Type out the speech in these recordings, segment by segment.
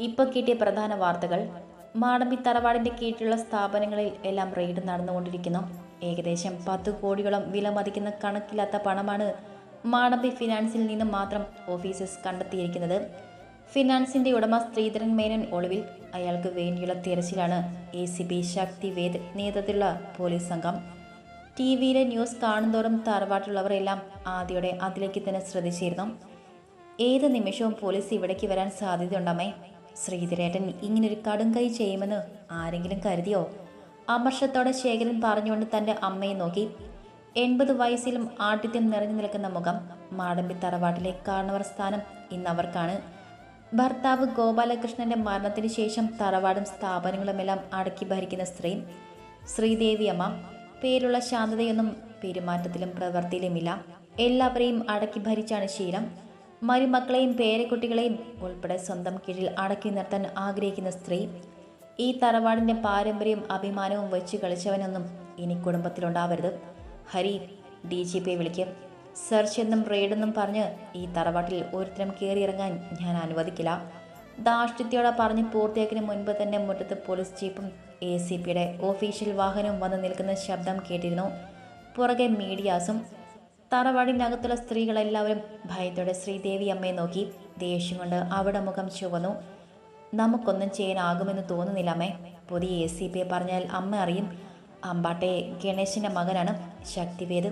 ഇപ്പോൾ കിട്ടിയ പ്രധാന വാർത്തകൾ മാടമ്പി തറവാടിന്റെ കീഴിലുള്ള സ്ഥാപനങ്ങളിൽ എല്ലാം റെയ്ഡ് നടന്നുകൊണ്ടിരിക്കുന്നു. ഏകദേശം പത്ത് കോടിയോളം വില മതിക്കുന്ന കണക്കില്ലാത്ത പണമാണ് മാടമ്പി ഫിനാൻസിൽ നിന്ന് മാത്രം ഓഫീസസ് കണ്ടെത്തിയിരിക്കുന്നത്. ഫിനാൻസിന്റെ ഉടമ ശ്രീധരൻ മേനൻ ഒളിവിൽ അയാൾക്ക് വേണ്ടിയുള്ള തിരച്ചിലാണ് A C B Shakti Ved നേതൃത്വത്തിലുള്ള പോലീസ് സംഘം. ടി വിയിലെ ന്യൂസ് കാണുന്തോറും തറവാട്ടുള്ളവരെല്ലാം ആദ്യയോടെ അതിലേക്ക് തന്നെ ശ്രദ്ധിച്ചിരുന്നു. ഏത് നിമിഷവും പോലീസ് ഇവിടേക്ക് വരാൻ സാധ്യതയുണ്ടമ്മേ. ശ്രീധരേട്ടൻ ഇങ്ങനൊരു കടും കൈ ചെയ്യുമെന്ന് ആരെങ്കിലും കരുതിയോ? അമർഷത്തോടെ ശേഖരൻ പറഞ്ഞുകൊണ്ട് തന്റെ അമ്മയെ നോക്കി. എൺപത് വയസ്സിലും ആട്ടിത്യം നിറഞ്ഞു നിൽക്കുന്ന മുഖം മാടമ്പി തറവാട്ടിലെ കാരണവർ സ്ഥാനം ഇന്ന് അവർക്കാണ് ഭർത്താവ് ഗോപാലകൃഷ്ണന്റെ മരണത്തിന് ശേഷം തറവാടും സ്ഥാപനങ്ങളുമെല്ലാം അടക്കി ഭരിക്കുന്ന സ്ത്രീ ശ്രീദേവിയമ്മ പേരുള്ള ശാന്തതയൊന്നും പെരുമാറ്റത്തിലും പ്രവൃത്തിയിലുമില്ല. എല്ലാവരെയും അടക്കി ഭരിച്ചാണ് ശീലം. മരുമക്കളെയും പേരക്കുട്ടികളെയും ഉൾപ്പെടെ സ്വന്തം കീഴിൽ അടക്കി നിർത്താൻ ആഗ്രഹിക്കുന്ന സ്ത്രീ ഈ തറവാടിന്റെ പാരമ്പര്യവും അഭിമാനവും വെച്ച് കളിച്ചവനൊന്നും ഇനി കുടുംബത്തിലുണ്ടാവരുത്. ഹരി ഡി ജി പി വിളിക്കും. സെർച്ച് എന്നും റെയ്ഡെന്നും പറഞ്ഞ് ഈ തറവാട്ടിൽ ഒരുത്തരം കയറിയിറങ്ങാൻ ഞാൻ അനുവദിക്കില്ല. ധാർഷ്ട്യത്തോടെ പറഞ്ഞ് പൂർത്തിയാക്കിന് മുൻപ് തന്നെ മുറ്റത്ത് പോലീസ് ജീപ്പും എ സി പിയുടെ ഓഫീഷ്യൽ വാഹനവും വന്ന് നിൽക്കുന്ന ശബ്ദം കേട്ടിരുന്നു. പുറകെ മീഡിയാസും തറവാടിനകത്തുള്ള സ്ത്രീകളെല്ലാവരും ഭയത്തോടെ ശ്രീദേവി അമ്മയെ നോക്കി ദേഷ്യം കൊണ്ട് അവിടെ മുഖം ചുവന്നു. നമുക്കൊന്നും ചെയ്യാനാകുമെന്ന് തോന്നുന്നില്ല അമ്മേ പുതിയ എ സി പിയെ പറഞ്ഞാൽ അമ്മ അറിയും. അമ്പാട്ടെ ഗണേശന്റെ മകനാണ് ശക്തിവേദ്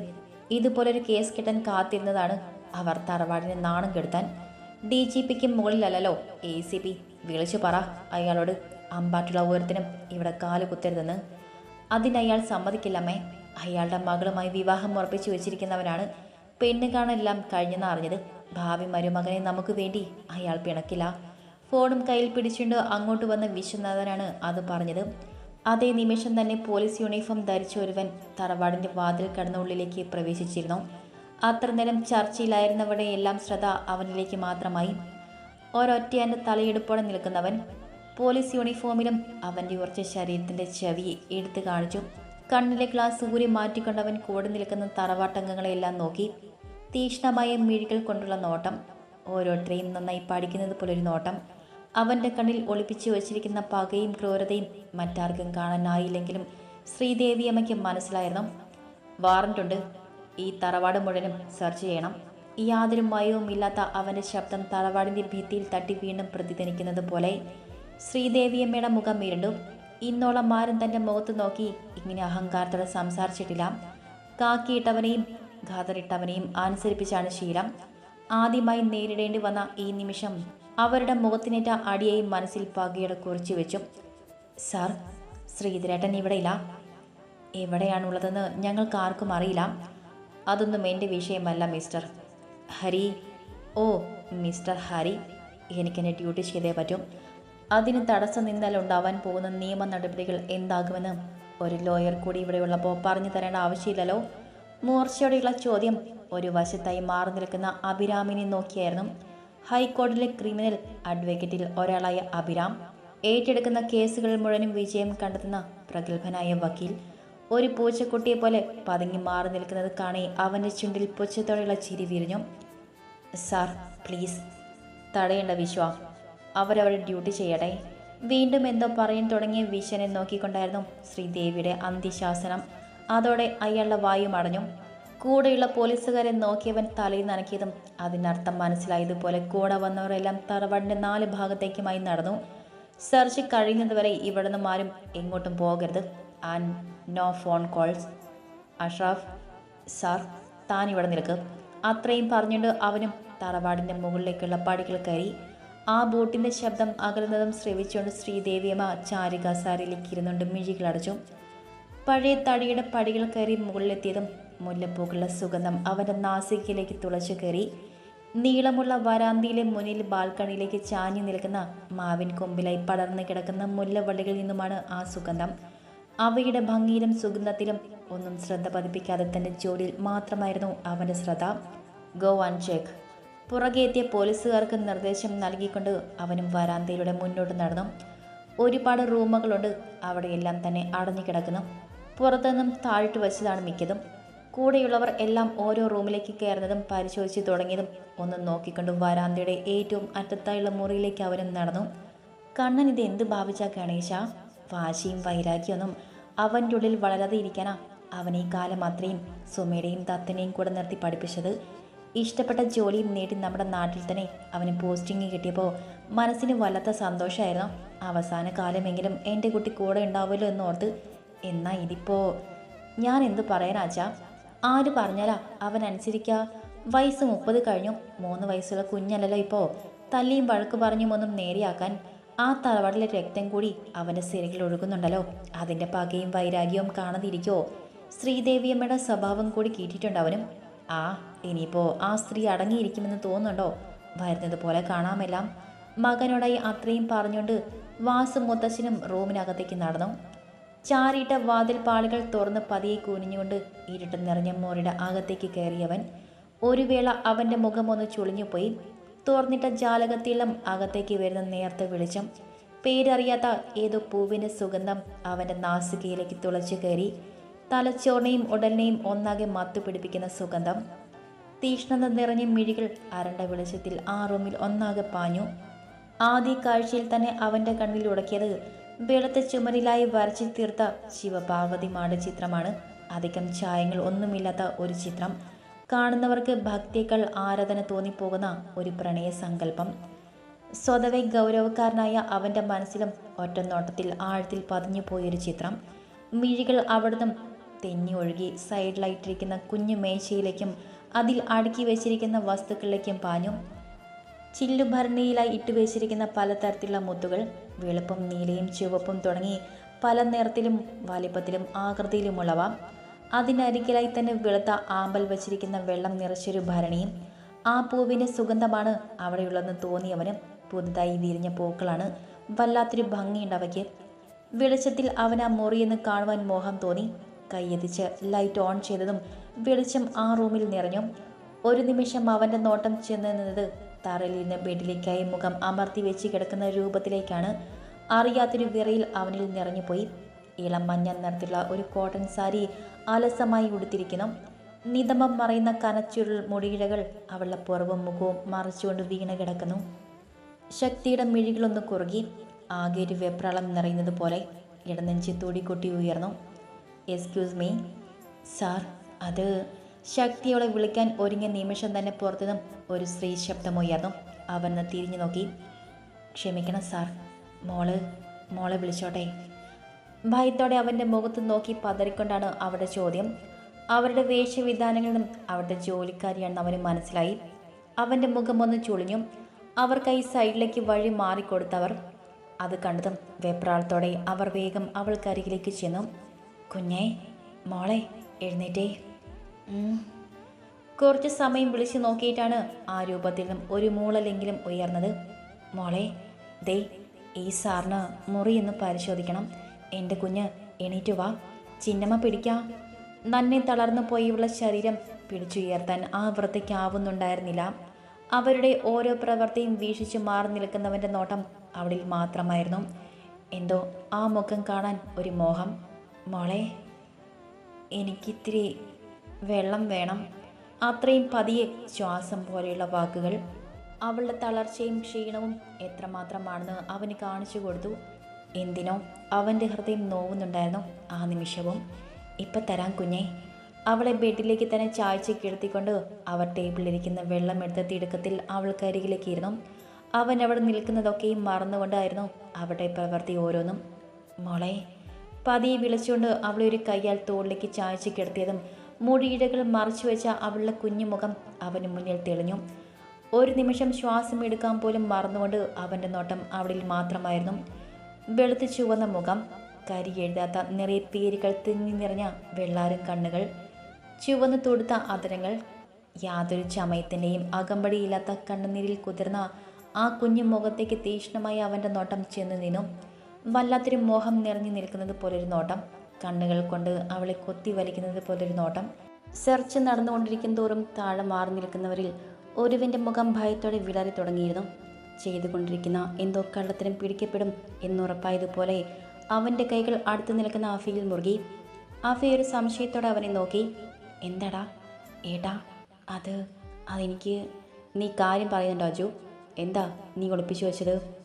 ഇതുപോലൊരു കേസ് കിട്ടാൻ കാത്തിരുന്നതാണ് അവർ തറവാടിനെ നാണം കെടുത്താൻ. ഡി ജി പിക്ക് മുകളിലല്ലല്ലോ എ സി പി വിളിച്ചു പറ അയാളോട്. അമ്പാട്ടുള്ള ഓരോരുത്തരും ഇവിടെ കാൽ കുത്തരുതെന്ന്. അതിനയാൾ സമ്മതിക്കില്ലമ്മേ അയാളുടെ മകളുമായി വിവാഹം ഉറപ്പിച്ചു വെച്ചിരിക്കുന്നവനാണ് പെണ്ണ് കാണലെല്ലാം കഴിഞ്ഞെന്ന് അറിഞ്ഞത്. ഭാവി മരുമകനെ നമുക്ക് വേണ്ടി അയാൾ പിണക്കില്ല. ഫോണും കയ്യിൽ പിടിച്ചുകൊണ്ട് അങ്ങോട്ട് വന്ന വിശ്വനാഥനാണ് അത് പറഞ്ഞത്. അതേ നിമിഷം തന്നെ പോലീസ് യൂണിഫോം ധരിച്ച ഒരുവൻ തറവാടിന്റെ വാതിൽ കടന്ന ഉള്ളിലേക്ക് പ്രവേശിച്ചിരുന്നു. അത്ര നേരം ചർച്ചയിലായിരുന്നവരുടെ എല്ലാം ശ്രദ്ധ അവനിലേക്ക് മാത്രമായി. ഒരൊറ്റയാന്റെ തലയെടുപ്പോടെ നിൽക്കുന്നവൻ പോലീസ് യൂണിഫോമിലും അവന്റെ ഉറച്ച ശരീരത്തിന്റെ ചെവി എടുത്തു കാണിച്ചു. കണ്ണിലെ ഗ്ലാസ് ഊരി മാറ്റിക്കൊണ്ടവൻ കൂടെ നിൽക്കുന്ന തറവാട്ടംഗങ്ങളെല്ലാം നോക്കി തീക്ഷ്ണമായ മിഴികൾ കൊണ്ടുള്ള നോട്ടം. ഓരോരുത്തരെയും നന്നായി പഠിക്കുന്നത് പോലൊരു നോട്ടം. അവന്റെ കണ്ണിൽ ഒളിപ്പിച്ചു വച്ചിരിക്കുന്ന പകയും ക്രൂരതയും മറ്റാർക്കും കാണാനായില്ലെങ്കിലും ശ്രീദേവിയമ്മയ്ക്ക് മനസ്സിലായിരുന്നു. വാറണ്ടുണ്ട് ഈ തറവാട് മുഴുവനും സെർച്ച് ചെയ്യണം. യാതൊരു മയവും ഇല്ലാത്ത അവന്റെ ശബ്ദം തറവാടിന്റെ ഭിത്തിയിൽ തട്ടി വീണ്ടും പ്രതിധ്വനിക്കുന്നത് പോലെ ശ്രീദേവിയമ്മയുടെ മുഖം ഇരുണ്ടു. ഇന്നോളം ആരും തന്റെ മുഖത്ത് നോക്കി ഇങ്ങനെ അഹങ്കാരത്തോടെ സംസാരിച്ചിട്ടില്ല. കാക്കിയിട്ടവനെയും ഖാദറിട്ടവനെയും അനുസരിപ്പിച്ചാണ് ശീലം. ആദ്യമായി നേരിടേണ്ടി വന്ന ഈ നിമിഷം അവരുടെ മുഖത്തിനേറ്റ അടിയെയും മനസ്സിൽ പകയുടെ കുറിച്ചു വെച്ചു. സാർ ശ്രീധരേട്ടൻ ഇവിടെയില്ല. എവിടെയാണുള്ളതെന്ന് ഞങ്ങൾക്ക് ആർക്കും അറിയില്ല. അതൊന്നും എന്റെ വിഷയമല്ല മിസ്റ്റർ. ഹരി. ഓ മിസ്റ്റർ ഹരി. എനിക്കെന്റെ ഡ്യൂട്ടി ചെയ്തേ പറ്റും. അതിന് തടസ്സം നിന്നാൽ ഉണ്ടാവാൻ പോകുന്ന നിയമ നടപടികൾ എന്താകുമെന്ന് ഒരു ലോയർ കൂടി ഇവിടെയുള്ളപ്പോൾ പറഞ്ഞു തരേണ്ട ആവശ്യമില്ലല്ലോ. മൂർച്ചയോടെയുള്ള ചോദ്യം ഒരു വശത്തായി മാറി നിൽക്കുന്ന അഭിരാമിനെ നോക്കിയായിരുന്നു. ഹൈക്കോടതിയിലെ ക്രിമിനൽ അഡ്വക്കേറ്റിൽ ഒരാളായ അഭിരാം ഏറ്റെടുക്കുന്ന കേസുകൾ മുഴുവനും വിജയം കണ്ടെത്തുന്ന പ്രഗത്ഭനായ വക്കീൽ ഒരു പൂച്ചക്കുട്ടിയെ പോലെ പതുങ്ങി മാറി നിൽക്കുന്നത് കാണി അവന്റെ ചുണ്ടിൽ പുച്ഛത്തോടെയുള്ള ചിരി വിരിഞ്ഞു. സാർ പ്ലീസ് തടയേണ്ട വിശ്വ. അവരവരുടെ ഡ്യൂട്ടി ചെയ്യട്ടെ. വീണ്ടും എന്തോ പറയാൻ തുടങ്ങിയ വിശനെ നോക്കിക്കൊണ്ടായിരുന്നു ശ്രീദേവിയുടെ അന്ത്യശാസനം. അതോടെ അയാളുടെ വായു മടഞ്ഞു കൂടെയുള്ള പോലീസുകാരെ നോക്കിയവൻ തലയിൽ നനക്കിയതും അതിനർത്ഥം മനസ്സിലായതുപോലെ കൂടെ വന്നവരെല്ലാം തറവാടിന്റെ നാല് ഭാഗത്തേക്കുമായി നടന്നു. സെർച്ച് കഴിയുന്നതുവരെ ഇവിടെ നിന്നും ആരും എങ്ങോട്ടും പോകരുത്. And no phone calls. Ashraf sir താൻ ഇവിടെ നിൽക്ക്. അത്രയും പറഞ്ഞുകൊണ്ട് അവനും തറവാടിന്റെ മുകളിലേക്കുള്ള പടികൾ കയറി. ആ ബോട്ടിന്റെ ശബ്ദം അകലുന്നതും ശ്രവിച്ചുകൊണ്ട് ശ്രീദേവിയമ്മ ചാരിക സാരിയിലേക്ക് ഇരുന്നുകൊണ്ട് മിഴികളടച്ചു. പഴയ തടിയുടെ പടികൾ കയറി മുകളിലെത്തിയതും മുല്ലപ്പൂക്കളുടെ സുഗന്ധം അവന്റെ നാസികയിലേക്ക് തുളച്ചു കയറി. നീളമുള്ള വരാന്തിയിലെ മുന്നിൽ ബാൽക്കണിയിലേക്ക് ചാഞ്ഞു നിൽക്കുന്ന മാവിൻ കൊമ്പിലായി പടർന്നു കിടക്കുന്ന മുല്ലവള്ളികളിൽ നിന്നുമാണ് ആ സുഗന്ധം. അവയുടെ ഭംഗിയിലും സുഗന്ധത്തിലും ഒന്നും ശ്രദ്ധ പതിപ്പിക്കാതെ തന്നെ ജോലിയിൽ മാത്രമായിരുന്നു അവന്റെ ശ്രദ്ധ. Go and check. പുറകെ എത്തിയ പോലീസുകാർക്ക് നിർദ്ദേശം നൽകിക്കൊണ്ട് അവനും വരാന്തയിലൂടെ മുന്നോട്ട് നടന്നു. ഒരുപാട് റൂമുകളുണ്ട്. അവിടെയെല്ലാം തന്നെ അടഞ്ഞു കിടക്കുന്നു. പുറത്തുനിന്നും താഴ്ത്തു വച്ചതാണ് മിക്കതും. കൂടെയുള്ളവർ എല്ലാം ഓരോ റൂമിലേക്ക് കയറുന്നതും പരിശോധിച്ച് തുടങ്ങിയതും ഒന്ന് നോക്കിക്കൊണ്ട് വരാന്തയുടെ ഏറ്റവും അറ്റത്തായുള്ള മുറിയിലേക്ക് അവനും നടന്നു. കണ്ണൻ ഇത് എന്ത് ഭാവിച്ച ഗണേശ? വാശിയും വൈരാഗ്യമൊന്നും അവന്റെ ഉള്ളിൽ വളരാതെ ഇരിക്കാനാ? അവൻ കാലം അത്രയും സുമയുടെയും ദത്തനെയും കൂടെ നിർത്തി പഠിപ്പിച്ചത്. ഇഷ്ടപ്പെട്ട ജോലിയും നേടി നമ്മുടെ നാട്ടിൽ തന്നെ അവന് പോസ്റ്റിംഗ് കിട്ടിയപ്പോൾ മനസ്സിന് വല്ലാത്ത സന്തോഷമായിരുന്നു അവസാന കാലമെങ്കിലും എന്റെ കുട്ടി കൂടെ ഉണ്ടാവുമല്ലോ എന്നോർത്ത് എന്നാൽ ഇതിപ്പോൾ ഞാൻ എന്ത് പറയാനാച്ചാ ആര് പറഞ്ഞാലാ അവൻ അനുസരിക്കുക വയസ്സ് മുപ്പത് കഴിഞ്ഞു. മൂന്ന് വയസ്സുള്ള കുഞ്ഞല്ലല്ലോ ഇപ്പോൾ തല്ലിയും വഴക്ക് പറഞ്ഞും ഒന്നും നേരെയാക്കാൻ ആ തറവാടിലെ രക്തം കൂടി അവന്റെ സിരകിൽ ഒഴുകുന്നുണ്ടല്ലോ. അതിന്റെ പകയും വൈരാഗ്യവും കാണാതിരിക്കോ? ശ്രീദേവിയമ്മയുടെ സ്വഭാവം കൂടി കീറ്റിട്ടുണ്ട് അവനും ആ ഇനിയിപ്പോൾ ആ സ്ത്രീ അടങ്ങിയിരിക്കുമെന്ന് തോന്നുന്നുണ്ടോ? വരുന്നത് പോലെ കാണാമെല്ലാം. മകനോടായി അത്രയും പറഞ്ഞുകൊണ്ട് വാസും മുത്തശ്ശനും റൂമിനകത്തേക്ക് നടന്നു. ചാരിയിട്ട വാതിൽ പാളികൾ തുറന്ന് പതിയെ കുനിഞ്ഞുകൊണ്ട് ഇരുട്ട് നിറഞ്ഞ മോറിയുടെ അകത്തേക്ക് കയറിയവൻ ഒരു വേള അവന്റെ മുഖമൊന്ന് ചുളിഞ്ഞുപോയി. തുറന്നിട്ട ജാലകത്തിലും അകത്തേക്ക് വരുന്ന നേർത്ത വെളിച്ചം പേരറിയാത്ത ഏതോ പൂവിന്റെ സുഗന്ധം അവന്റെ നാസികയിലേക്ക് തുളച്ചു കയറി തലച്ചോറിനെയും ഉടലിനെയും ഒന്നാകെ മത്തുപിടിപ്പിക്കുന്ന സുഗന്ധം. തീഷ്ണത നിറഞ്ഞ മിഴികൾ അരണ്ട വെളിച്ചത്തിൽ ആ റൂമിൽ ഒന്നാകെ പാഞ്ഞു. ആദ്യ കാഴ്ചയിൽ തന്നെ അവന്റെ കണ്ണിൽ ഉടക്കിയത് വെളുത്ത ചുമരിലായി വരച്ചു തീർത്ത ശിവപാർവതിമാരുടെ ചിത്രമാണ്. അധികം ചായങ്ങൾ ഒന്നുമില്ലാത്ത ഒരു ചിത്രം. കാണുന്നവർക്ക് ഭക്തിയേക്കാൾ ആരാധന തോന്നിപ്പോകുന്ന ഒരു പ്രണയ സങ്കല്പം. സ്വതവേ ഗൗരവക്കാരനായ അവന്റെ മനസ്സിലും ഒറ്റനോട്ടത്തിൽ ആഴത്തിൽ പതിഞ്ഞു പോയൊരു ചിത്രം. മിഴികൾ അവിടുന്ന് തെന്നി ഒഴുകി സൈഡിലായിട്ടിരിക്കുന്ന കുഞ്ഞു മേശയിലേക്കും അതിൽ അടുക്കി വെച്ചിരിക്കുന്ന വസ്തുക്കളിലേക്കും പാഞ്ഞു. ചില്ലുഭരണിയിലായി ഇട്ടുവെച്ചിരിക്കുന്ന പലതരത്തിലുള്ള മുത്തുകൾ വെളുപ്പും നീലയും ചുവപ്പും തുടങ്ങി പല നിറത്തിലും വലിപ്പത്തിലും ആകൃതിയിലുമുള്ളവ. അതിനരികിലായി തന്നെ വെളുത്ത ആമ്പൽ വെച്ചിരിക്കുന്ന വെള്ളം നിറച്ചൊരു ഭരണിയും. ആ പൂവിന്റെ സുഗന്ധമാണ് അവിടെയുള്ളതെന്ന് തോന്നിയവന് പുതുതായി വിരിഞ്ഞ പൂക്കളാണ്. വല്ലാത്തൊരു ഭംഗിയുണ്ടവയ്ക്ക് വെളിച്ചത്തിൽ അവൻ ആ മുറിയെന്ന് കാണുവാൻ മോഹം തോന്നി. കൈയെത്തിച്ച് ലൈറ്റ് ഓൺ ചെയ്തതും വെളിച്ചം ആ റൂമിൽ നിറഞ്ഞു. ഒരു നിമിഷം അവന്റെ നോട്ടം ചെന്ന് നിന്നത് തറയിൽ നിന്ന് ബെഡിലേക്കായി മുഖം അമർത്തി വെച്ച് കിടക്കുന്ന രൂപത്തിലേക്കാണ്. അറിയാത്തൊരു വിറയിൽ അവനിൽ നിറഞ്ഞുപോയി. ഇളം മഞ്ഞ നിറത്തിലുള്ള ഒരു കോട്ടൺ സാരി അലസമായി ഉടുത്തിരിക്കുന്നു. നിതമം മറയുന്ന കനച്ചുരുൾ മുടിയിഴകൾ അവളുടെ പുറവും മുഖവും മറച്ചുകൊണ്ട് വീണ് കിടക്കുന്നു. ശക്തിയുടെ മിഴികളൊന്ന് കുറുകി ആകെ ഒരു വെപ്രാളം നിറയുന്നത് പോലെ ഇടനെഞ്ചി തുടികൊട്ടി ഉയർന്നു. എക്സ്ക്യൂസ് മീ സാർ അത് ശക്തിയോടെ വിളിക്കാൻ ഒരുങ്ങിയ നിമിഷം തന്നെ പുറത്തുനിന്നും ഒരു സ്ത്രീ ശബ്ദമുയർന്നു. അവൻ തിരിഞ്ഞു നോക്കി. ക്ഷമിക്കണം സാർ മോൾ മോളെ വിളിച്ചോട്ടെ. ഭയത്തോടെ അവന്റെ മുഖത്ത് നോക്കി പതറിക്കൊണ്ടാണ് അവരുടെ ചോദ്യം. അവരുടെ വേഷവിധാനങ്ങളും അവരുടെ ജോലിക്കാരിയാണെന്ന് അവന് മനസ്സിലായി. അവന്റെ മുഖം ഒന്ന് ചുളിഞ്ഞു. അവർക്കായി സൈഡിലേക്ക് വഴി മാറിക്കൊടുത്തവർ. അത് കണ്ടതും വെപ്രാളത്തോടെ അവർ വേഗം അവൾക്കരികിലേക്ക് ചെന്നു. കുഞ്ഞേ മോളെ എഴുന്നേറ്റേ. കുറച്ച് സമയം വിളിച്ചു നോക്കിയിട്ടാണ് ആ രൂപത്തിൽ നിന്നും ഒരു മൂളലെങ്കിലും ഉയർന്നത്. മോളെ ദേ ഈ സാറിന് മുറിയെന്ന് പരിശോധിക്കണം. എന്റെ കുഞ്ഞ് എണീറ്റു വാ. ചിന്നമ്മ പിടിക്കാം. നന്നെ തളർന്നു പോയുള്ള ശരീരം പിടിച്ചുയർത്താൻ ആ വൃത്തിക്കാവുന്നുണ്ടായിരുന്നില്ല അവരുടെ ഓരോ പ്രവൃത്തിയും വീക്ഷിച്ചു മാറി നിൽക്കുന്നവന്റെ നോട്ടം അവളിൽ മാത്രമായിരുന്നു. എന്തോ ആ മുഖം കാണാൻ ഒരു മോഹം. മോളെ എനിക്കിത്തിരി വെള്ളം വേണം. അത്രയും പതിയെ ശ്വാസം പോലെയുള്ള വാക്കുകൾ അവളുടെ തളർച്ചയും ക്ഷീണവും എത്രമാത്രമാണെന്ന് അവന് കാണിച്ചു കൊടുത്തു. എന്തിനോ അവന്റെ ഹൃദയം നോവുന്നുണ്ടായിരുന്നു ആ നിമിഷവും. ഇപ്പം തരാം കുഞ്ഞെ. അവളെ ബെഡിലേക്ക് തന്നെ ചായച്ച് കിടത്തിക്കൊണ്ട് അവർ ടേബിളിലിരിക്കുന്ന വെള്ളം എടുത്ത തിടുക്കത്തിൽ അവൾക്കരികിലേക്ക് ഇരുന്നു അവൻ അവിടെ നിൽക്കുന്നതൊക്കെയും മറന്നുകൊണ്ടായിരുന്നു അവരുടെ പ്രവൃത്തി ഓരോന്നും. മോളെ പതിയെ വിളിച്ചുകൊണ്ട് അവളെ ഒരു കയ്യാൽ തോളിലേക്ക് ചായച്ച് കിടത്തിയതും മുടിയിഴകൾ മറച്ചു വെച്ച അവളുടെ കുഞ്ഞുമുഖം അവന് മുന്നിൽ തെളിഞ്ഞു. ഒരു നിമിഷം ശ്വാസം എടുക്കാൻ പോലും മറന്നുകൊണ്ട് അവന്റെ നോട്ടം അവളിൽ മാത്രമായിരുന്നു. വെളുത്ത് ചുവന്ന മുഖം കരി എഴുതാത്ത നിറയെ പേരുകൾ തിങ്ങി നിറഞ്ഞ വെള്ളാരം കണ്ണുകൾ ചുവന്ന് തൊടുത്ത അതരങ്ങൾ യാതൊരു ചമയത്തിന്റെയും അകമ്പടിയില്ലാത്ത കണ്ണുനീരിൽ കുതിർന്ന ആ കുഞ്ഞു മുഖത്തേക്ക് തീക്ഷ്ണമായി അവന്റെ നോട്ടം ചെന്നു നിന്നു. വല്ലാത്തൊരു മോഹം നിറഞ്ഞു നിൽക്കുന്നത് പോലൊരു നോട്ടം. കണ്ണുകൾ കൊണ്ട് അവളെ കൊത്തി വലിക്കുന്നത് പോലൊരു നോട്ടം. സെർച്ച് നടന്നുകൊണ്ടിരിക്കും തോറും താഴെ മാറി നിൽക്കുന്നവരിൽ ഒരുവിന്റെ മുഖം ഭയത്തോടെ വിളറി തുടങ്ങിയിരുന്നു. ചെയ്തുകൊണ്ടിരിക്കുന്ന എന്തോ കള്ളത്തിനും പിടിക്കപ്പെടും എന്നുറപ്പായതുപോലെ അവന്റെ കൈകൾ അടുത്ത് നിൽക്കുന്ന ആഫിയിൽ മുറുകി. ആഫി ഒരു സംശയത്തോടെ അവനെ നോക്കി. എന്താടാ? ഏടാ അത് അതെനിക്ക് നീ കാര്യം പറയുന്നുണ്ടോ അജു? എന്താ നീ ഒളിപ്പിച്ചു വെച്ചത്?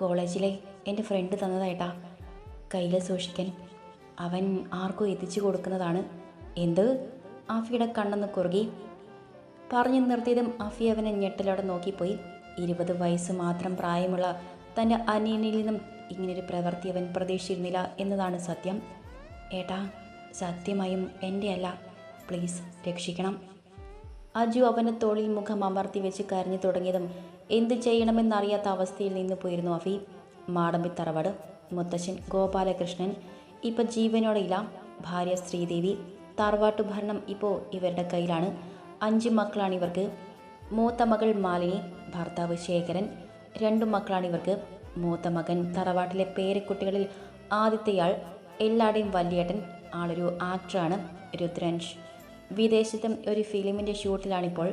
കോളേജിലെ എന്റെ ഫ്രണ്ട് തന്നതായിട്ടാ കയ്യിൽ സൂക്ഷിക്കാൻ. അവൻ ആർക്കോ എത്തിച്ചു കൊടുക്കുന്നതാണ്. എന്ത്? ആഫിയുടെ കണ്ണെന്ന് കുറുകി. പറഞ്ഞു നിർത്തിയതും ആഫി അവനെ ഞെട്ടലോടെ നോക്കിപ്പോയി. ഇരുപത് വയസ്സ് മാത്രം പ്രായമുള്ള തന്റെ അനിയനിൽ നിന്നും ഇങ്ങനൊരു പ്രവൃത്തി അവൻ പ്രതീക്ഷിച്ചിരുന്നില്ല എന്നതാണ് സത്യം. ഏട്ടാ സത്യമായും എന്റെ അല്ല. പ്ലീസ് രക്ഷിക്കണം. അജു അവന്റെ തോളിൽ മുഖം അമർത്തി വെച്ച് കരഞ്ഞു തുടങ്ങിയതും എന്ത് ചെയ്യണമെന്നറിയാത്ത അവസ്ഥയിൽ നിന്ന് പോയിരുന്നു അഫി. മാടമ്പി തറവാട് മുത്തശ്ശൻ ഗോപാലകൃഷ്ണൻ ഇപ്പം ജീവനോടെ ഇല്ല ഭാര്യ ശ്രീദേവി തറവാട്ടു ഭരണം ഇപ്പോൾ ഇവരുടെ കയ്യിലാണ്. അഞ്ച് മക്കളാണ് ഇവർക്ക്. മൂത്ത മകൾ മാലിനി ഭർത്താവ് ശേഖരൻ. രണ്ടു മക്കളാണ് ഇവർക്ക്. മൂത്ത മകൻ തറവാട്ടിലെ പേരക്കുട്ടികളിൽ ആദ്യത്തെയാൾ. എല്ലാവരുടെയും വല്യേട്ടൻ ആളൊരു ആക്ടറാണ് രുദ്രൻഷ്. വിദേശത്തും ഒരു ഫിലിമിന്റെ ഷൂട്ടിലാണിപ്പോൾ.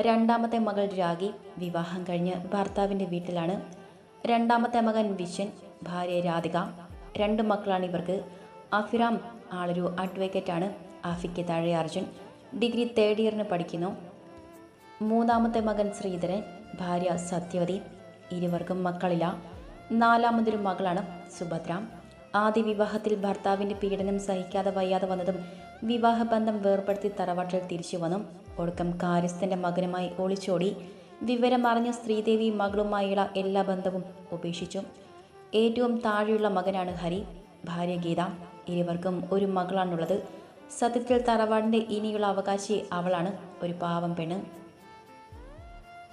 രണ്ടാമത്തെ മകൾ രാഗി വിവാഹം കഴിഞ്ഞ് ഭർത്താവിന്റെ വീട്ടിലാണ്. രണ്ടാമത്തെ മകൻ വിശ്വൻ ഭാര്യ രാധിക. രണ്ട് മക്കളാണ് ഇവർക്ക്. അഫിറാം ആളൊരു അഡ്വക്കേറ്റാണ് ആഫിക്ക് താഴെ അർജുൻ. ഡിഗ്രി തേർഡ് ഇയറിന് പഠിക്കുന്നു. മൂന്നാമത്തെ മകൻ ശ്രീധരൻ ഭാര്യ സത്യവതി. ഇരുവർക്കും മക്കളില്ല. നാലാമതൊരു മകളാണ് സുഭദ്ര. ആദ്യ വിവാഹത്തിൽ ഭർത്താവിന്റെ പീഡനം സഹിക്കാതെ വയ്യാതെ വന്നതും വിവാഹബന്ധം വേർപ്പെടുത്തി തറവാട്ടിൽ തിരിച്ചു വന്നു. ഒടുക്കം കാര്യസ്ഥന്റെ മകനുമായി ഒളിച്ചോടി. വിവരമറിഞ്ഞ ശ്രീദേവി മകളുമായുള്ള എല്ലാ ബന്ധവും ഉപേക്ഷിച്ചു. ഏറ്റവും താഴെയുള്ള മകനാണ് ഹരി. ഭാര്യ ഗീത. ഇരുവർക്കും ഒരു മകളാണുള്ളത്. സത്യത്തിൽ തറവാടിന്റെ ഇനിയുള്ള അവകാശി അവളാണ്. ഒരു പാവം പെണ്ണ്.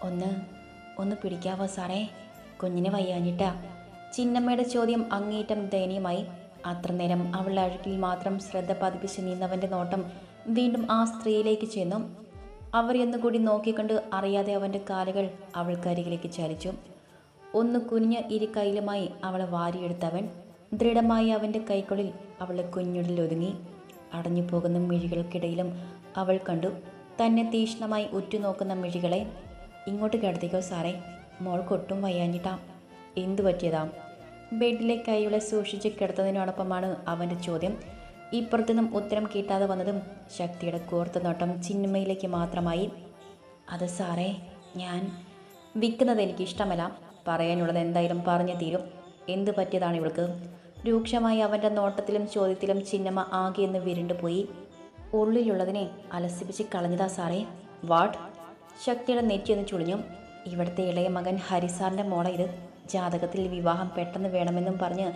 ഒന്ന് ഒന്ന് പിടിക്കാവോ സാറേ? കുഞ്ഞിനെ വയ്യാഞ്ഞിട്ടാ. ചിന്നമ്മയുടെ ചോദ്യം അങ്ങേറ്റം ദയനീയമായി. അത്ര നേരം അവളുടെ അഴുക്കിൽ മാത്രം ശ്രദ്ധ പതിപ്പിച്ച് നിന്നവന്റെ നോട്ടം വീണ്ടും ആ സ്ത്രീയിലേക്ക് ചെന്നു. അവർ എന്നുകൂടി നോക്കിക്കൊണ്ട് അറിയാതെ അവന്റെ കാലുകൾ അവൾക്കരികിലേക്ക് ചലിച്ചു. ഒന്ന് കുനിഞ്ഞ് ഇരു കൈയിലുമായി അവളെ വാരിയെടുത്തവൻ ദൃഢമായി അവന്റെ കൈക്കുള്ളിൽ അവളെ കുഞ്ഞുള്ളിൽ ഒതുങ്ങി. അടഞ്ഞു പോകുന്ന മിഴികൾക്കിടയിലും അവൾ കണ്ടു. തന്നെ തീക്ഷ്ണമായി ഉറ്റുനോക്കുന്ന മിഴികളെ ഇങ്ങോട്ട് കിടത്തിക്കോ സാറേ. മോൾക്കൊട്ടും വയ്യാഞ്ഞിട്ടാ. എന്തു പറ്റിയതാ? ബെഡിലെ കൈകളെ സൂക്ഷിച്ച് കിടത്തതിനോടൊപ്പമാണ് അവന്റെ ചോദ്യം. ഇപ്പുറത്തുനിന്നും ഉത്തരം കിട്ടാതെ വന്നതും ശക്തിയുടെ കോർത്ത നോട്ടം ചിന്മയിലേക്ക് മാത്രമായി. അത് സാറേ ഞാൻ വിൽക്കുന്നത് എനിക്ക് ഇഷ്ടമല്ല പറയാനുള്ളത് എന്തായാലും പറഞ്ഞു തീരും. എന്ത് പറ്റിയതാണ് ഇവൾക്ക്? രൂക്ഷമായി അവന്റെ നോട്ടത്തിലും ചോദ്യത്തിലും ചിന്നമ്മ ആകെയെന്ന് വിരുണ്ടുപോയി. ഉള്ളിലുള്ളതിനെ അലസിപ്പിച്ച് കളഞ്ഞതാ സാറേ. വാട്ട്? ശക്തിയുടെ നെറ്റിയൊന്ന് ചുളിഞ്ഞു. ഇവിടുത്തെ ഇളയ മകൻ ഹരിസാറിന്റെ മോളെ ഇത്. ജാതകത്തിൽ വിവാഹം പെട്ടെന്ന് വേണമെന്നും പറഞ്ഞ്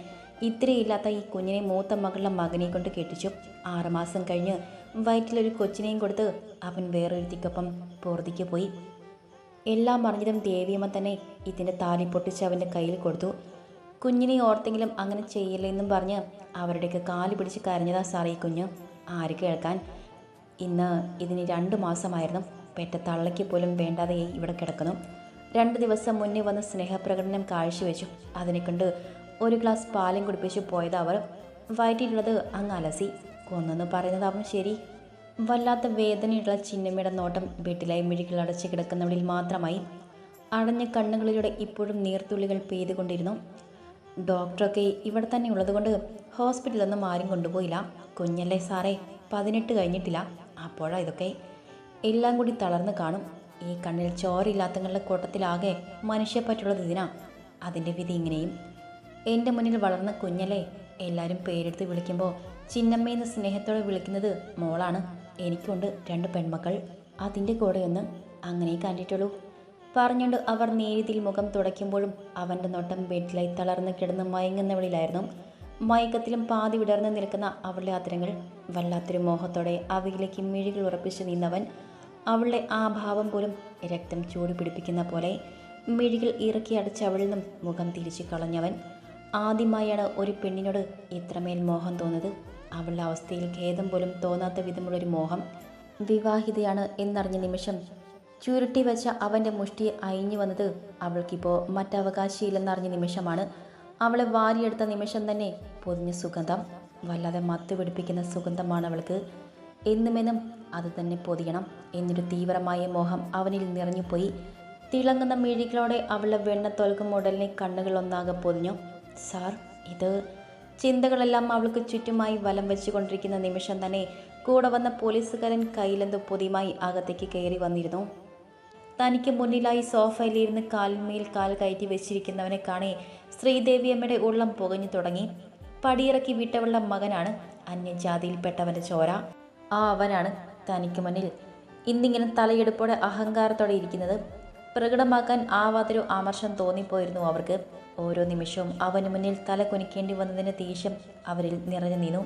ഇത്രയില്ലാത്ത ഈ കുഞ്ഞിനെ മൂത്ത മകളുടെ മകനെ കൊണ്ട് കെട്ടിച്ചു. ആറുമാസം കഴിഞ്ഞ് വയറ്റിലൊരു കൊച്ചിനെയും കൊടുത്ത് അവൻ വേറൊരുത്തിക്കൊപ്പം പൂർത്തിക്ക് പോയി. എല്ലാം അറിഞ്ഞതും ദേവിയമ്മ തന്നെ ഇതിന്റെ താലി പൊട്ടിച്ച് അവന്റെ കയ്യിൽ കൊടുത്തു. കുഞ്ഞിനെ ഓർത്തെങ്കിലും അങ്ങനെ ചെയ്യില്ലെന്നും പറഞ്ഞ് അവരുടെയൊക്കെ കാൽ പിടിച്ച് കരഞ്ഞതാ സാറേ കുഞ്ഞ്. ആര് കേൾക്കാൻ? ഇന്ന് ഇതിന് രണ്ട് മാസമായിരുന്നു. പെറ്റ തള്ളയ്ക്ക് പോലും വേണ്ടാതെ ഇവിടെ കിടക്കുന്നു. രണ്ട് ദിവസം മുന്നേ വന്ന് സ്നേഹപ്രകടനം കാഴ്ചവെച്ചു. അതിനെ കണ്ട് ഒരു ഗ്ലാസ് പാലും കുടിപ്പിച്ച് പോയത് അവർ. വയറ്റിലുള്ളത് അങ്ങ് അലസി. കൊന്നെന്ന് പറയുന്നത് അവൻ ശരി. വല്ലാത്ത വേദനയുള്ള ചിന്നമ്മയുടെ നോട്ടം വീട്ടിലായി മിഴികൾ അടച്ചു കിടക്കുന്നവളിൽ മാത്രമായി. അടഞ്ഞ കണ്ണുകളിലൂടെ ഇപ്പോഴും നീർത്തുള്ളികൾ പെയ്തുകൊണ്ടിരുന്നു. ഡോക്ടറൊക്കെ ഇവിടെ തന്നെ ഉള്ളതുകൊണ്ട് ഹോസ്പിറ്റലൊന്നും ആരും കൊണ്ടുപോയില്ല. കുഞ്ഞല്ലേ സാറേ പതിനെട്ട് കഴിഞ്ഞിട്ടില്ല. അപ്പോഴാണ് ഇതൊക്കെ. എല്ലാം കൂടി തളർന്ന് കാണും. ഈ കണ്ണിൽ ചോറില്ലാത്തങ്ങളുടെ കൂട്ടത്തിലാകെ മനുഷ്യപ്പറ്റുള്ളത് ഇതിനാ. അതിന്റെ വിധി ഇങ്ങനെയും. എന്റെ മുന്നിൽ വളർന്ന കുഞ്ഞല്ലേ എല്ലാവരും പേരെടുത്ത് വിളിക്കുമ്പോൾ ചിന്നമ്മയെന്ന് സ്നേഹത്തോടെ വിളിക്കുന്നത് മോളാണ്. എനിക്കുണ്ട് രണ്ട് പെൺമക്കൾ. അതിന്റെ കൂടെയൊന്ന് അങ്ങനെ കണ്ടിട്ടുള്ളൂ. പറഞ്ഞുകൊണ്ട് അവർ നേരിതിൽ മുഖം തുടയ്ക്കുമ്പോഴും അവന്റെ നോട്ടം ബെഡിലായി തളർന്ന് കിടന്ന് മയങ്ങുന്നവളിലായിരുന്നു. മയക്കത്തിലും പാതി വിടർന്ന് നിൽക്കുന്ന അവളുടെ അത്തരങ്ങൾ വല്ലാത്തൊരു മോഹത്തോടെ അവയിലേക്ക് മിഴികൾ ഉറപ്പിച്ച് നിന്നവൻ അവളുടെ ആ ഭാവം പോലും രക്തം ചൂട് പിടിപ്പിക്കുന്ന പോലെ മിഴികൾ ഇറക്കി അടച്ച് നിന്നും മുഖം തിരിച്ചു കളഞ്ഞവൻ. ആദ്യമായാണ് ഒരു പെണ്ണിനോട് ഇത്രമേൽ മോഹം തോന്നുന്നത്. അവളുടെ അവസ്ഥയിൽ ഖേദം പോലും തോന്നാത്ത വിധമുള്ളൊരു മോഹം. വിവാഹിതയാണ് എന്നറിഞ്ഞ നിമിഷം ചുരുട്ടി വെച്ച അവന്റെ മുഷ്ടി അയിഞ്ഞു വന്നത് അവൾക്കിപ്പോൾ മറ്റവകാശിയില്ലെന്നറിഞ്ഞ നിമിഷമാണ്. അവളെ വാരിയെടുത്ത നിമിഷം തന്നെ പൊതിഞ്ഞ സുഗന്ധം വല്ലാതെ മത്തുപിടിപ്പിക്കുന്ന സുഗന്ധമാണ് അവൾക്ക്. എന്നുമെന്നും അത് തന്നെ പൊതിയണം. എന്നൊരു തീവ്രമായ മോഹം അവനിൽ നിറഞ്ഞുപോയി തിളങ്ങുന്ന മിഴികളോടെ അവളുടെ വെണ്ണ തോൽക്കും ഉടലിനെ കണ്ണുകളൊന്നാകെ പൊതിഞ്ഞു. സാർ ഇത് ചിന്തകളെല്ലാം അവൾക്ക് ചുറ്റുമായി വലം വെച്ചുകൊണ്ടിരിക്കുന്ന നിമിഷം തന്നെ കൂടെ വന്ന പോലീസുകാരൻ കയ്യിലെന്തോ പൊതിയുമായി അകത്തേക്ക് കയറി വന്നിരുന്നു. തനിക്ക് മുന്നിലായി സോഫയിലിരുന്ന് കാലിന്മേൽ കാൽ കയറ്റി വെച്ചിരിക്കുന്നവനെ കാണേ ശ്രീദേവിയമ്മയുടെ ഉള്ളം പുകഞ്ഞു തുടങ്ങി. പടിയിറക്കി വിട്ടവളുടെ മകനാണ് അന്യജാതിയിൽപ്പെട്ടവന്റെ ചോര. ആ അവനാണ് തനിക്ക് മുന്നിൽ. ഇന്നിങ്ങനെ തലയെടുപ്പോടെ അഹങ്കാരത്തോടെ ഇരിക്കുന്നത് പ്രകടമാക്കാൻ ആവാത്തൊരു ആമർശം തോന്നിപ്പോയിരുന്നു അവർക്ക്. ഓരോ നിമിഷവും അവന് മുന്നിൽ തല കുനിക്കേണ്ടി വന്നതിന്റെ ദേഷ്യം അവരിൽ നിറഞ്ഞു നിന്നു.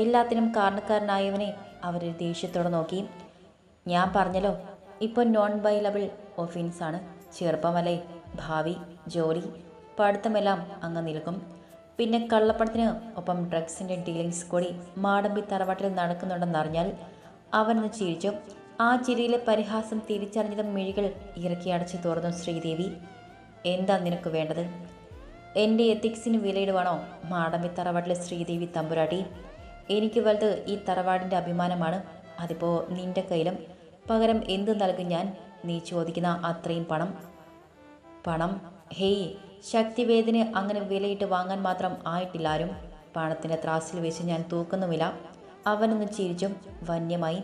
എല്ലാത്തിനും കാരണക്കാരനായവനെ അവരിൽ ദേഷ്യത്തോടെ നോക്കി. ഞാൻ പറഞ്ഞല്ലോ ഇപ്പോൾ നോൺ ബൈലബിൾ ഒഫീൻസാണ് ചെറുപ്പമല്ലേ ഭാവി ജോലി പഠിത്തമെല്ലാം അങ്ങ് നിൽക്കും. പിന്നെ കള്ളപ്പണത്തിന് ഒപ്പം ഡ്രഗ്സിന്റെ ഡീലിങ്സ് കൂടി മാടമ്പി തറവാട്ടിൽ നടക്കുന്നുണ്ടെന്നറിഞ്ഞാൽ അവനൊന്ന് ചിരിച്ചു. ആ ചിരിയിലെ പരിഹാസം തിരിച്ചറിഞ്ഞതും മിഴികൾ ഇറക്കി അടച്ചു തുറന്നു ശ്രീദേവി. എന്താ നിനക്ക് വേണ്ടത്? എന്റെ എത്തിക്സിന് വിലയിടുവാണോ മാടമ്പി തറവാട്ടിലെ ശ്രീദേവി തമ്പുരാട്ടി? എനിക്ക് വലുത് ഈ തറവാടിന്റെ അഭിമാനമാണ്. അതിപ്പോൾ നിന്റെ കയ്യിലും. പകരം എന്ത് നൽകും ഞാൻ? നീ ചോദിക്കുന്ന അത്രയും പണം? പണം? ഹേയ് ശക്തിവേദന അങ്ങനെ വിലയിട്ട് വാങ്ങാൻ മാത്രം ആയിട്ടില്ലാരും പണത്തിന്റെ ത്രാസിൽ വെച്ച് ഞാൻ തൂക്കുന്നുമില്ല. അവനൊന്ന് ചിരിച്ചും വന്യമായി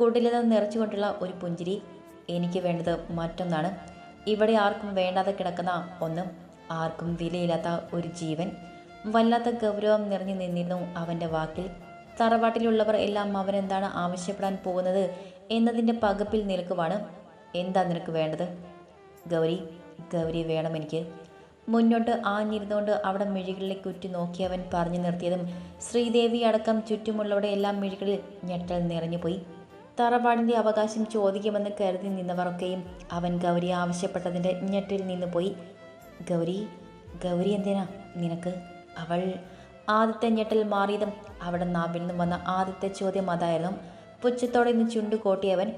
കുടിലത നിറച്ചുകൊണ്ടുള്ള ഒരു പുഞ്ചിരി എനിക്ക് വേണ്ടത് മറ്റൊന്നാണ്. ഇവിടെ ആർക്കും വേണ്ടാതെ കിടക്കുന്ന ഒന്നും. ആർക്കും വിലയില്ലാത്ത ഒരു ജീവൻ. വല്ലാത്ത ഗൗരവം നിറഞ്ഞു നിന്നിരുന്നു അവന്റെ വാക്കിൽ. തറവാട്ടിലുള്ളവർ എല്ലാം അവനെന്താണ് ആവശ്യപ്പെടാൻ പോകുന്നത് എന്നതിന്റെ പകപ്പിൽ നിൽക്കുവാണ് എന്താ നിനക്ക് വേണ്ടത്? ഗൗരി ഗൗരി വേണം എനിക്ക്. മുന്നോട്ട് ആഞ്ഞിരുന്നുകൊണ്ട് അവിടെ മിഴികളിലേക്ക് ഉറ്റു നോക്കിയവൻ പറഞ്ഞു നിർത്തിയതും ശ്രീദേവി അടക്കം ചുറ്റുമുള്ളവരുടെ എല്ലാം മിഴികളിൽ ഞെട്ടൽ നിറഞ്ഞുപോയി. തറവാടിന്റെ അവകാശം ചോദിക്കുമെന്ന് കരുതി നിന്നവരൊക്കെയും അവൻ ഗൗരി ആവശ്യപ്പെട്ടതിന്റെ ഞെട്ടിൽ നിന്ന് പോയി ഗൗരി ഗൗരി എന്തിനാ നിനക്ക്? അവൾ ആദ്യത്തെ ഞെട്ടൽ മാറിയതും അവിടെ നാവിൽ നിന്നും വന്ന ആദ്യത്തെ ചോദ്യം അതായിരുന്നു. പുച്ഛത്തോടെ നിന്ന് ചുണ്ടു കോട്ടിയവൻ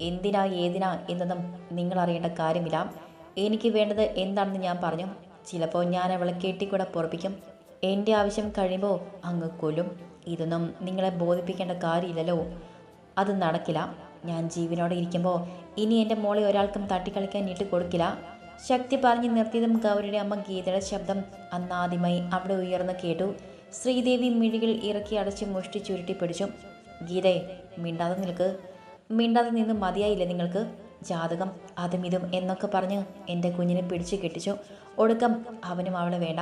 എന്തിനാ ഏതിനാ എന്നതും നിങ്ങൾ അറിയേണ്ട കാര്യമില്ല. എനിക്ക് വേണ്ടത് എന്താണെന്ന് ഞാൻ പറഞ്ഞു. ചിലപ്പോൾ ഞാൻ അവളെ കെട്ടിക്കൂടെ പുറപ്പിക്കും. എന്റെ ആവശ്യം കഴിയുമ്പോൾ അങ്ങ് കൊല്ലും. ഇതൊന്നും നിങ്ങളെ ബോധിപ്പിക്കേണ്ട കാര്യമില്ലല്ലോ. അത് നടക്കില്ല. ഞാൻ ജീവനോടെ ഇരിക്കുമ്പോൾ ഇനി എന്റെ മോളെ ഒരാൾക്കും തട്ടിക്കളിക്കാൻ ഇട്ട് കൊടുക്കില്ല. ശക്തി പറഞ്ഞു നിർത്തിയതും ഗൗരിയുടെ അമ്മ ഗീതയുടെ ശബ്ദം അന്നാദ്യമായി അവിടെ ഉയർന്നു കേട്ടു. ശ്രീദേവി മിഴികൾ ഇറക്കി അടച്ച് മുഷ്ടി ചുരുട്ടി പിടിച്ചു. ഗീതേ മിണ്ടാതെ നിൽക്ക്. മിണ്ടാതെ നിന്ന് മതിയായില്ലേ നിങ്ങൾക്ക്? ജാതകം അതും ഇതും എന്നൊക്കെ പറഞ്ഞ് എന്റെ കുഞ്ഞിനെ പിടിച്ചു കെട്ടിച്ചു. ഒടുക്കം അവനും അവളെ വേണ്ട.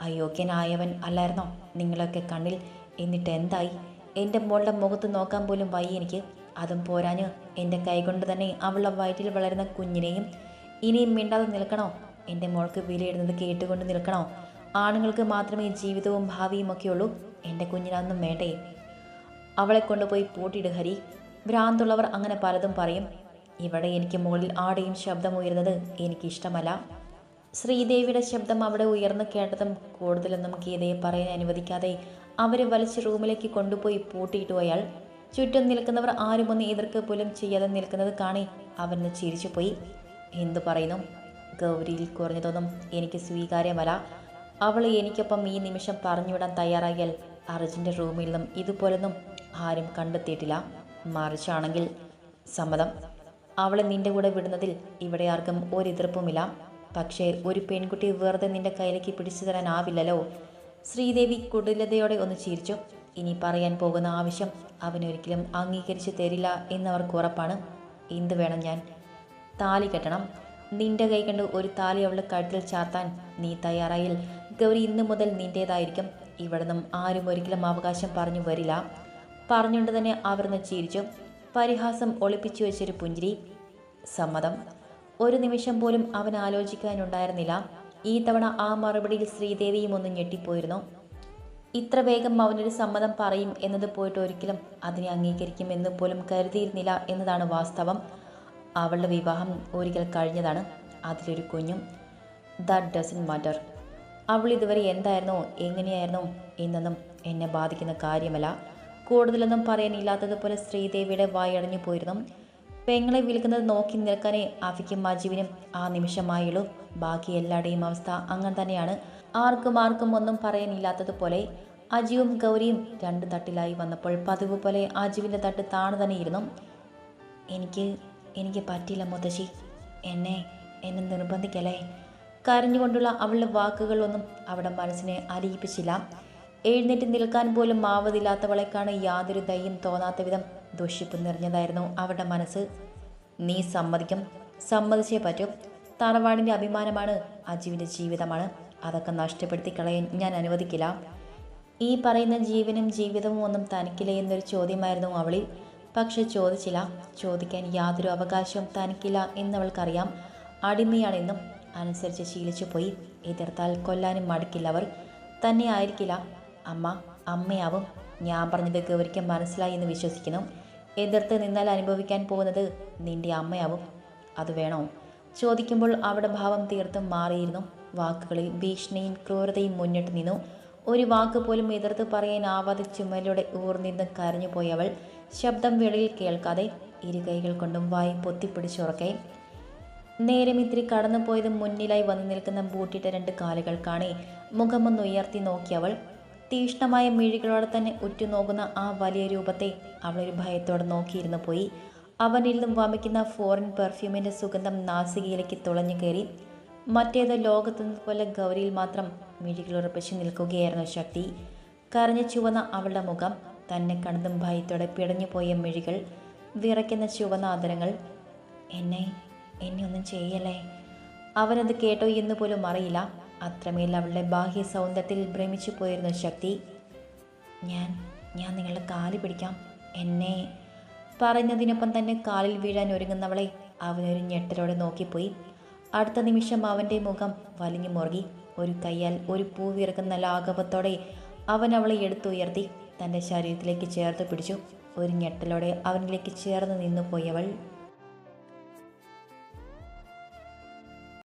അയോഗ്യനായവൻ അല്ലായിരുന്നോ? നിങ്ങളൊക്കെ കണ്ണിൽ എന്നിട്ട് എന്തായി? എന്റെ മോളുടെ മുഖത്ത് നോക്കാൻ പോലും വയ്യ എനിക്ക്. അതും പോരാഞ്ഞ് എന്റെ കൈകൊണ്ട് തന്നെ അവളുടെ വയറ്റിൽ വളരുന്ന കുഞ്ഞിനെയും ഇനിയും മിണ്ടാതെ നിൽക്കണോ? എന്റെ മോൾക്ക് വിലയിടുന്നത് കേട്ടുകൊണ്ട് നിൽക്കണോ? ആണുങ്ങൾക്ക് മാത്രമേ ജീവിതവും ഭാവിയും ഒക്കെയുള്ളൂ എന്റെ കുഞ്ഞിനൊന്നും വേണ്ടേ? അവളെ കൊണ്ടുപോയി പൂട്ടിയിട് ഹരി. ഭ്രാന്തുള്ളവർ അങ്ങനെ പലതും പറയും. ഇവിടെ എനിക്ക് മുകളിൽ ആടെയും ശബ്ദം ഉയരുന്നത് എനിക്കിഷ്ടമല്ല. ശ്രീദേവിയുടെ ശബ്ദം അവിടെ ഉയർന്നു കേട്ടതും കൂടുതലൊന്നും ഗീതയെ പറയാൻ അനുവദിക്കാതെ അവരെ വലിച്ച് റൂമിലേക്ക് കൊണ്ടുപോയി പൂട്ടിയിട്ടു അയാൾ. ചുറ്റും നിൽക്കുന്നവർ ആരും ഒന്ന് എതിർക്ക് പോലും ചെയ്യാതെ നിൽക്കുന്നത് കാണി അവന് ചിരിച്ചുപോയി എന്തു പറയുന്നു? ഗൗരിയിൽ കുറഞ്ഞതൊന്നും എനിക്ക് സ്വീകാര്യമല്ല. അവൾ എനിക്കൊപ്പം ഈ നിമിഷം പറഞ്ഞുവിടാൻ തയ്യാറാകിയാൽ അർജുന്റെ റൂമിൽ നിന്നും ഇതുപോലൊന്നും ആരും കണ്ടെത്തിയിട്ടില്ല. മറിച്ചാണെങ്കിൽ സമ്മതം. അവളെ നിന്റെ കൂടെ വിടുന്നതിൽ ഇവിടെ ആർക്കും ഒരെതിർപ്പുമില്ല. പക്ഷേ ഒരു പെൺകുട്ടി വെറുതെ നിന്റെ കയ്യിലേക്ക് പിടിച്ചു തരാനാവില്ലല്ലോ. ശ്രീദേവി കുടിലതയോടെ ഒന്ന് ചിരിച്ചു. ഇനി പറയാൻ പോകുന്ന ആവശ്യം അവനൊരിക്കലും അംഗീകരിച്ചു തരില്ല എന്നവർക്ക് ഉറപ്പാണ്. എന്ത് വേണം ഞാൻ? താലി കെട്ടണം. നിന്റെ കൈ കണ്ട് ഒരു താലി അവളുടെ കഴുത്തിൽ ചാർത്താൻ നീ തയ്യാറായിൽ. ഗൗരി ഇന്നു മുതൽ നിന്റേതായിരിക്കും. ഇവിടെ നിന്നും ആരും ഒരിക്കലും അവകാശം പറഞ്ഞു വരില്ല. പറഞ്ഞുകൊണ്ട് തന്നെ അവർന്ന് ചിരിച്ചു. പരിഹാസം ഒളിപ്പിച്ചു വെച്ചൊരു പുഞ്ചിരി. സമ്മതം. ഒരു നിമിഷം പോലും അവൻ ആലോചിക്കാനുണ്ടായിരുന്നില്ല. ഈ തവണ ആ മറുപടിയിൽ ശ്രീദേവിയും ഒന്ന് ഞെട്ടിപ്പോയിരുന്നു. ഇത്ര വേഗം അവനൊരു സമ്മതം പറയും എന്നത് പോയിട്ട് ഒരിക്കലും അതിനെ അംഗീകരിക്കുമെന്ന് പോലും കരുതിയിരുന്നില്ല എന്നതാണ് വാസ്തവം. അവളുടെ വിവാഹം ഒരിക്കൽ കഴിഞ്ഞതാണ്. അതിലൊരു കുഞ്ഞും. ദാറ്റ് ഡസൻ മാറ്റർ അവൾ ഇതുവരെ എന്തായിരുന്നോ എങ്ങനെയായിരുന്നോ എന്നൊന്നും എന്നെ ബാധിക്കുന്ന കാര്യമല്ല. കൂടുതലൊന്നും പറയാനില്ലാത്തതുപോലെ ശ്രീദേവിയുടെ വായടഞ്ഞു പോയിരുന്നു. പെങ്ങളെ വിൽക്കുന്നത് നോക്കി നിൽക്കാനേ അഫിക്കും മജീവിനും ആ നിമിഷമായുള്ളൂ. ബാക്കി എല്ലാവരുടെയും അവസ്ഥ അങ്ങനെ തന്നെയാണ്. ആർക്കും ആർക്കും ഒന്നും പറയാനില്ലാത്തതുപോലെ അജീവും ഗൗരിയും രണ്ട് തട്ടിലായി വന്നപ്പോൾ പതിവ് പോലെ അജീവിന്റെ തട്ട് താണു തന്നെയിരുന്നു. എനിക്ക് എനിക്ക് പറ്റില്ല മുത്തശ്ശി. എന്നെ എന്നെ നിർബന്ധിക്കല്ലേ? കരഞ്ഞുകൊണ്ടുള്ള അവളുടെ വാക്കുകളൊന്നും അവിടെ മനസ്സിനെ അലിയിപ്പിച്ചില്ല. എഴുന്നേറ്റ് നിൽക്കാൻ പോലും മാവതില്ലാത്തവളെക്കാണ് യാതൊരു ദയ്യം തോന്നാത്ത വിധം ദുഷിപ്പ് നിറഞ്ഞതായിരുന്നു അവരുടെ മനസ്സ്. നീ സമ്മതിക്കും. സമ്മതിച്ചേ പറ്റും. തറവാടിന്റെ അഭിമാനമാണ് അജുവിന്റെ ജീവിതമാണ്. അതൊക്കെ നഷ്ടപ്പെടുത്തി കളയാൻ ഞാൻ അനുവദിക്കില്ല. ഈ പറയുന്ന ജീവനും ജീവിതവും ഒന്നും തനിക്കില്ല എന്നൊരു ചോദ്യമായിരുന്നു അവളിൽ. പക്ഷെ ചോദിച്ചില്ല. ചോദിക്കാൻ യാതൊരു അവകാശവും തനിക്കില്ല എന്നവൾക്കറിയാം. അടിമയാണെന്നും അനുസരിച്ച് ശീലിച്ചു പോയി എതിർത്താൽ കൊല്ലാനും മടുക്കില്ല അവർ. തന്നെ ആയിരിക്കില്ല. അമ്മ അമ്മയാവും. ഞാൻ പറഞ്ഞത് ഗൗരിക്ക് മനസ്സിലായി എന്ന് വിശ്വസിക്കുന്നു. എതിർത്ത് നിന്നാൽ അനുഭവിക്കാൻ പോകുന്നത് നിന്റെ അമ്മയാവും. അത് വേണോ? ചോദിക്കുമ്പോൾ അവിടെ ഭാവം തീർത്തും മാറിയിരുന്നു. വാക്കുകളിൽ ഭീഷണിയും ക്രൂരതയും മുന്നിട്ട് നിന്നു. ഒരു വാക്ക് പോലും എതിർത്ത് പറയാനാവാതെ ചുമലിലൂടെ ഊർന്നിന്ന് കരഞ്ഞു പോയവൾ ശബ്ദം വെളിയിൽ കേൾക്കാതെ ഇരു കൈകൾ കൊണ്ടും വായി പൊത്തിപ്പിടിച്ചുറക്കെ. നേരം ഇത്തിരി കടന്നു പോയത് മുന്നിലായി വന്നു നിൽക്കുന്ന ബൂട്ടിട്ട രണ്ട് കാലുകൾ കാണി മുഖമൊന്ന് ഉയർത്തി നോക്കിയവൾ തീഷ്ണമായ മിഴികളോടെ തന്നെ ഉറ്റുനോക്കുന്ന ആ വലിയ രൂപത്തെ അവളൊരു ഭയത്തോടെ നോക്കിയിരുന്നു പോയി. അവനിൽ നിന്നും വമിക്കുന്ന ഫോറിൻ പെർഫ്യൂമിന്റെ സുഗന്ധം നാസികയിലേക്ക് തുളഞ്ഞു കയറി. മറ്റേതോ ലോകത്തുനിന്ന് പോലെ ഗൗരിയിൽ മാത്രം മിഴികൾ ഉറപ്പിച്ചു നിൽക്കുകയായിരുന്നു ശക്തി. കരഞ്ഞു ചുവന്ന അവളുടെ മുഖം തന്നെ കണ്ടതും ഭയത്തോടെ പിടഞ്ഞു പോയ മിഴികൾ വിറയ്ക്കുന്ന ചുവന്ന ആദരങ്ങൾ. എന്നെ എന്നെ ഒന്നും ചെയ്യല്ലേ? അവനത് കേട്ടോ എന്ന് പോലും അറിയില്ല. അത്രമേൽ അവളുടെ ബാഹ്യ സൗന്ദര്യത്തിൽ ഭ്രമിച്ചു പോയിരുന്നു ശക്തി ഞാൻ ഞാൻ നിങ്ങളുടെ കാൽ പിടിക്കാം. എന്നെ പറഞ്ഞതിനൊപ്പം തന്നെ കാലിൽ വീഴാൻ ഒരുങ്ങുന്നവളെ അവനൊരു ഞെട്ടലോടെ നോക്കിപ്പോയി. അടുത്ത നിമിഷം അവന്റെ മുഖം വലിഞ്ഞു മുറുകി. ഒരു കയ്യാൽ ഒരു പൂവിറക്കുന്ന ലാഘവത്തോടെ അവൻ അവളെ എടുത്തുയർത്തി. തന്റെ ശരീരത്തിലേക്ക് ചേർത്ത് പിടിച്ചു. ഒരു ഞെട്ടലോടെ അവനിലേക്ക് ചേർന്ന് നിന്നു പോയവൾ